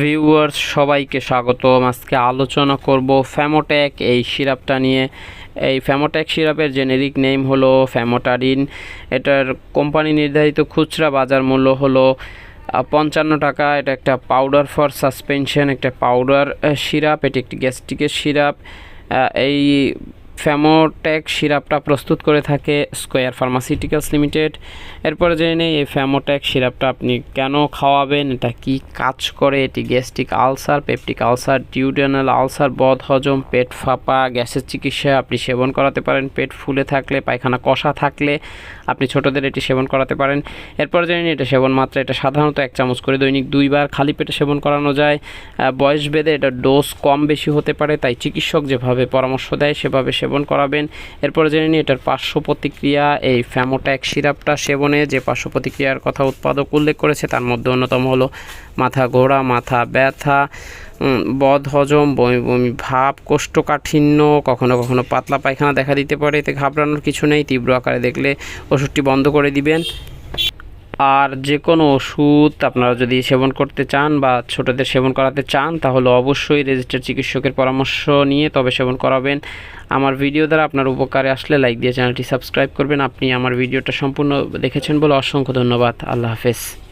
Viewers সবাইকে স্বাগতম। আজকে আলোচনা করব ফ্যামোটেক এই সিরাপটা নিয়ে। এই ফ্যামোটেক সিরাপের জেনেরিক নেম হলো ফ্যামোটারিন এটার কোম্পানি নির্ধারিত খুচরা বাজার মূল্য হলো পঞ্চান্ন টাকা। এটা একটা পাউডার ফর সাসপেনশন একটা পাউডার সিরাপ। এটি একটি গ্যাস্ট্রিকের সিরাপ। এই ফ্যামোটেক সিরাপটা প্রস্তুত করে থাকে স্কোয়ার ফার্মাসিউটিক্যালস লিমিটেড এরপরে জেনে নেই, এই ফ্যামোটেক সিরাপটা আপনি কেন খাওয়াবেন? এটা কি কাজ করে? এটি gastric ulcer, peptic ulcer, duodenal ulcer বদ হজম পেট ফাঁপা, গ্যাসের চিকিৎসা আপনি সেবন করাতে পারেন। পেট ফুলে থাকলে, পায়খানা কষা থাকলে আপনি ছোটদের এটি সেবন করাতে পারেন। এরপর জেনে নিই, এটা সেবন মাত্রা, এটা সাধারণত এক চামচ করে দৈনিক দুইবার খালি পেটে সেবন করানো যায়। বয়স ভেদে এটা ডোজ কম বেশি হতে পারে, তাই চিকিৎসক যেভাবে পরামর্শ দেয়, সেভাবে সেবন করাবেন। এরপরে জেনে নিই এটার পার্শ্ব প্রতিক্রিয়া এই ফ্যামোট্যাক সিরাপটা সেবনে যে পার্শ্ব প্রতিক্রিয়ার কথা উৎপাদক উল্লেখ করেছে, তার মধ্যে অন্যতম হলো মাথা ঘোরা, মাথা ব্যথা বদ হজম, বমি বমি ভাব, কোষ্ঠকাঠিন্য, কখনো কখনো পাতলা পায়খানা দেখা দিতে পারে, এতে ঘাবড়ানোর কিছু নেই, তীব্র আকারে দেখলে ওষুধটি বন্ধ করে দিবেন। আর যে কোনো ওষুধ আপনারা যদি সেবন করতে চান বা ছোটদের সেবন করাতে চান, তাহলে অবশ্যই রেজিস্টার চিকিৎসকের পরামর্শ নিয়ে তবে সেবন করাবেন। আমার ভিডিও দ্বারা আপনার উপকারে আসলে লাইক দিয়ে চ্যানেলটি সাবস্ক্রাইব করবেন। আপনি আমার ভিডিওটা সম্পূর্ণ দেখেছেন বলে অসংখ্য ধন্যবাদ। আল্লাহ হাফেজ।